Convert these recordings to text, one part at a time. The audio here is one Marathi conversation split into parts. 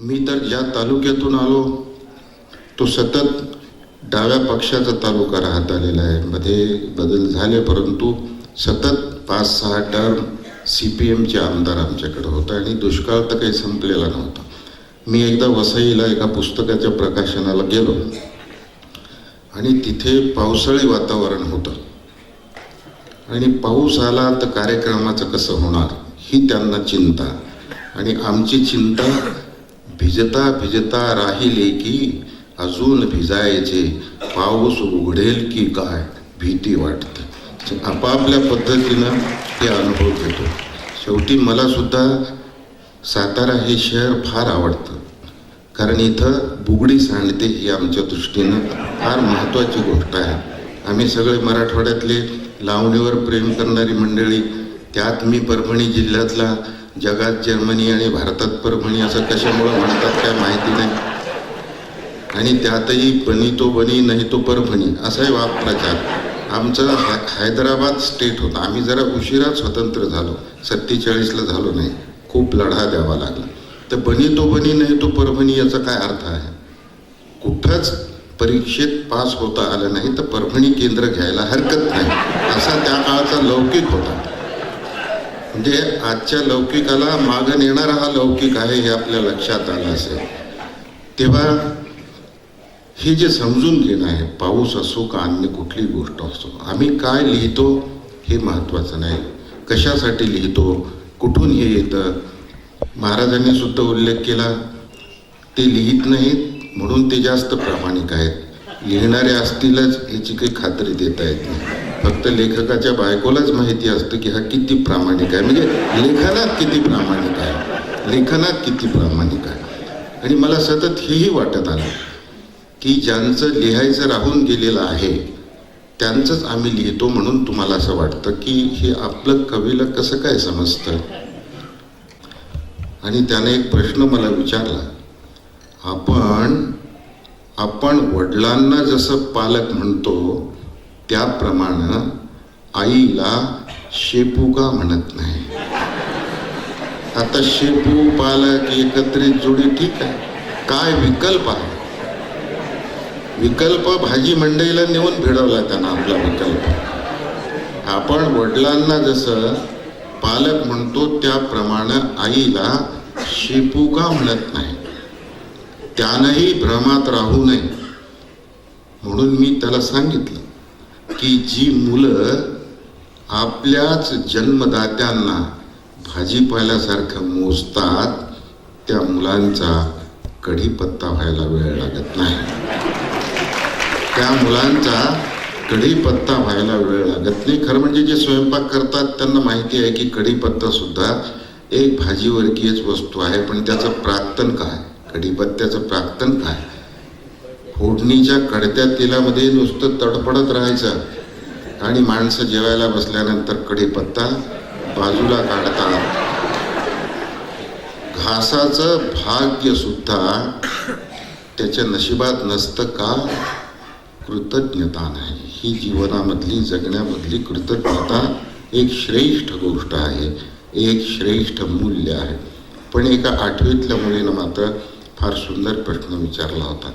मी तर ज्या तालुक्यातून आलो तो सतत डाव्या पक्षाचा तालुका राहत आलेला आहे. मध्ये बदल झाले परंतु सतत पाच सहा टर्म सी पी एमचे आमदार आमच्याकडे होता आणि दुष्काळ तर काही संपलेला नव्हता. मी एकदा वसईला एका पुस्तकाच्या प्रकाशनाला गेलो आणि तिथे पावसाळी वातावरण होतं. आणि पाऊस आला तर कार्यक्रमाचं कसं होणार ही त्यांना चिंता. आणि आमची चिंता भिजता भिजता राहिली की अजून भिजायचे. पाऊस उघडेल की काय? भीती वाटते. आपापल्या पद्धतीनं ते अनुभव घेतो. शेवटी मलासुद्धा सातारा हे शहर फार आवडतं. कारण इथं बुगडी सांडते ही आमच्या दृष्टीनं फार महत्त्वाची गोष्ट आहे. आम्ही सगळे मराठवाड्यातले लावणीवर प्रेम करणारी मंडळी त्यात मी परभणी जिल्ह्यातला जगात जर्मनी आणि भारतात परभणी असं कशामुळं म्हणतात काय माहिती नाही. आणि त्यातही बनी तो बनी नाही तो परभणी असाही वाप प्रचार. आमचं हैदराबाद स्टेट होता. आम्ही जरा उशिरा स्वतंत्र झालो. सत्तेचाळीसला झालो नाही. खूप लढा द्यावा लागला. तर बनी तो बनी नाही तो परभणी याचा काय अर्थ आहे? कुठंच परीक्षेत पास होता आलं नाही तर परभणी केंद्र घ्यायला हरकत नाही. असा त्या काळाचा लौकिक होता. म्हणजे आजच्या लौकिकाला मागं नेणारा हा लौकिक आहे हे आपल्या लक्षात आलं असेल. तेव्हा हे जे समजून घेणं आहे पाऊस असो का अन्य कुठली गोष्ट असो आम्ही काय लिहितो हे महत्त्वाचं नाही. कशासाठी लिहितो कुठून हे येतं? महाराजांनी सुद्धा उल्लेख केला ते लिहित नाहीत म्हणून ते जास्त प्रामाणिक आहेत. लिहिणारे असतीलच याची काही खात्री देता येत नाही. फक्त लेखकाच्या बायकोलाच माहिती असतं की हा किती प्रामाणिक आहे. म्हणजे लेखनात किती प्रामाणिक आहे. लेखनात किती प्रामाणिक आहे. आणि मला सतत हेही वाटत आलं की ज्यांचं लिहायचं राहून गेलेलं आहे त्यांचंच आम्ही लिहितो म्हणून तुम्हाला असं वाटतं की हे आपलं कवीला कसं काय समजतं? आणि त्याने एक प्रश्न मला विचारला आपण आपण वडिलांना जसं पालक म्हणतो त्याप्रमाणे आईला शेपू का म्हणत नाही? आता शेपू पालक एकत्रित जोडी ठीक आहे. काय विकल्प आहे? विकल्प भाजी मंडईला नेऊन भिडवला त्यांना आपला विकल्प. आपण वडिलांना जसं पालक म्हणतो त्याप्रमाणे आईला शेपू का म्हणत नाही? त्यानंही भ्रमात राहू नये. म्हणून मी त्याला सांगितलं. की जी मुलं आपल्याच जन्मदात्यांना भाजीपाल्यासारखं मोजतात त्या मुलांचा कढीपत्ता व्हायला वेळ लागत नाही. त्या मुलांचा कढीपत्ता व्हायला वेळ लागत नाही. खरं म्हणजे जे स्वयंपाक करतात त्यांना माहिती आहे की कढीपत्तासुद्धा एक भाजीवर्गीयच वस्तू आहे पण त्याचं प्राक्तन काय? कढीपत्त्याचं प्राक्तन काय? फोडणीच्या कडत्या तेलामध्ये नुसतं तडफडत राहायचं. आणि माणसं जेवायला बसल्यानंतर कढीपत्ता बाजूला काढतात घासाचं भाग्य सुद्धा त्याच्या नशिबात नसतं का? कृतज्ञता नाही. ही जीवनामधली जगण्यामधली कृतज्ञता एक श्रेष्ठ गोष्ट आहे. एक श्रेष्ठ मूल्य आहे. पण एका आठवीतल्या मुलीनं मात्र फार सुंदर प्रश्न विचारला होता.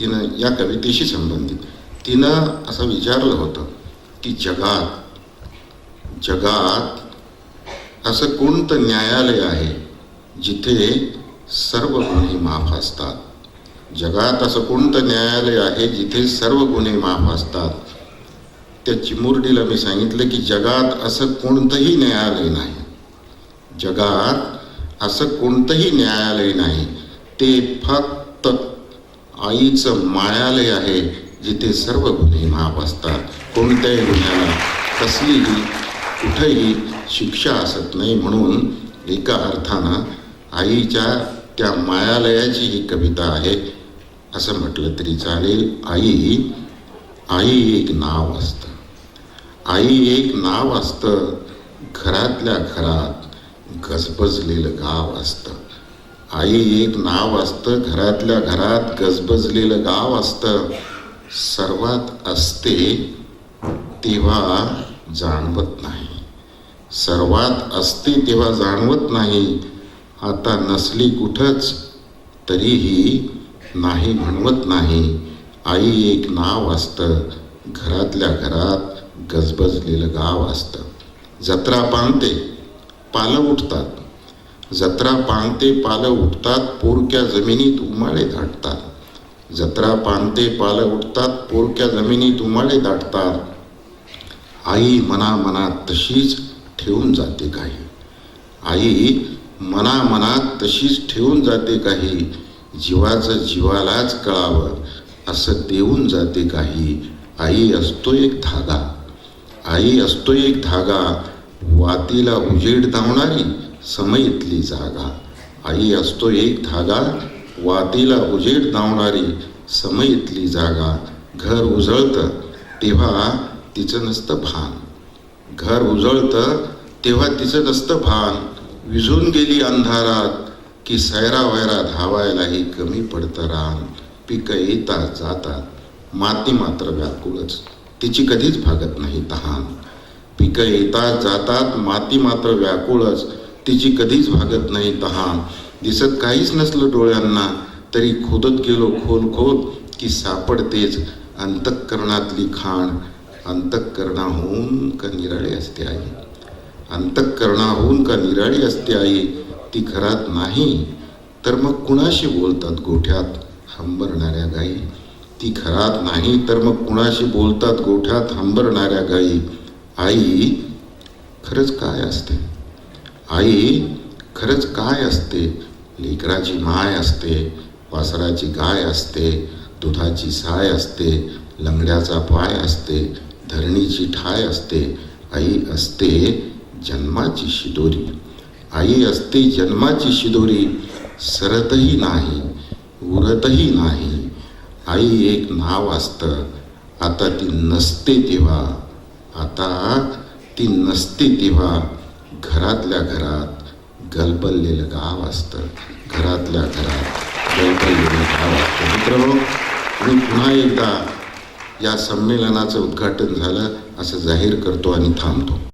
तिनं या कवितेशी संबंधित तिनं असं विचारलं होतं की जगात जगात असं कोणतं न्यायालय आहे जिथे सर्व गुन्हे माफ असतात? जगात असं कोणतं न्यायालय आहे जिथे सर्व गुन्हे माफ असतात? त्या चिमुरडीला मी सांगितलं की जगात असं कोणतंही न्यायालय नाही. जगात असं कोणतंही न्यायालय नाही. ते फक्त आईचं मायालय आहे जिथे सर्व गुन्हे माफ असतात. कोणत्याही गुन्ह्याला कसलीही कुठेही शिक्षा असत नाही म्हणून एका अर्थानं आईच्या त्या मायालयाची ही कविता आहे. असं म्हटलं तरी चालेल आई आई एक नाव असतं. आई एक नाव असतं घरातल्या घरात गजबजलेलं गाव असतं. आई एक नाव असतं घरातल्या घरात गजबजलेलं गाव असतं. सर्वात असते तेव्हा जाणवत नाही. सर्वात असते तेव्हा जाणवत नाही. आता नसली कुठंच तरीही नाही म्हणवत नाही. आई एक नाव असतं घरातल्या घरात गजबजलेलं गाव असतं. जत्रा पांगते पालं उठतात. जत्रा पानते पालं उठतात पोरक्या जमिनीत उमाळे दाटतात जत्रा पानते पालं उठतात पोरक्या जमिनीत उमाळे दाटतात आई मना मनात तशीच ठेवून जाते काही. आई मना मनात तशीच ठेवून जाते काही. जीवाचं जीवालाच कळावं असं देऊन जाते काही. आई असतो एक धागा. आई असतो एक धागा. वातीला उजेड धावणारी समईतली जागा. आई असतो एक धागा वातीला उजेड धावणारी समय इथली जागा. घर उजळतं तेव्हा तिचं नसतं भान. घर उजळतं तेव्हा तिचं नसतं भान. विझून गेली अंधारात की सैरा वैरा धावायलाही कमी पडतं रान. पिकं येतात जातात. माती मात्र व्याकुळच. तिची कधीच भागत नाही तहान. पिकं येतात जातात माती मात्र व्याकुळच. तिची कधीच भागत नाही. तहान. दिसत काहीच नसलं डोळ्यांना. तरी खोदत गेलो खोल खोल की सापडतेच अंतःकरणातली खाण. अंतःकरणाहून का निराळी असते आई? अंतःकरणाहून का निराळी असते आई? ती घरात नाही. तर मग कुणाशी बोलतात गोठ्यात हंबरणाऱ्या गाई? ती घरात नाही तर मग कुणाशी बोलतात गोठ्यात हंबरणाऱ्या गाई? आई खरंच काय असते? आई खरंच काय असते? लेकराची माय असते वासराची गाय असते दुधाची साय असते लंगड्याचा पाय असते धरणीची ठाय असते आई असते जन्माची शिदोरी. आई असते जन्माची शिदोरी सरतही नाही उरतही नाही. आई एक नाव असतं आता ती नसते तेव्हा आता ती नसते तेव्हा. घरातल्या घरात गलबललेलं गाव असतं. घरातल्या घरात गलबललेलं गाव असतं. मित्रांनो मी पुन्हा एकदा या संमेलनाचं उद्घाटन झालं असं जाहीर करतो आणि थांबतो.